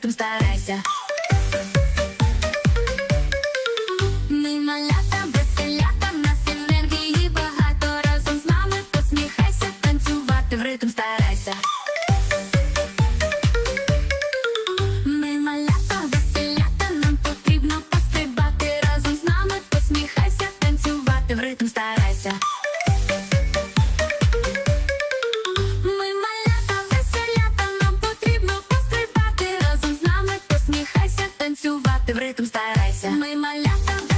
тим старайся. Ми малята, веселята, в нас енергії багато. Разом з нами посміхайся, танцювати в ритм старайся. Ми малята, веселята, нам потрібно пострибати. Разом з нами посміхайся, танцювати в ритм старайся. ритм старайся, ми малята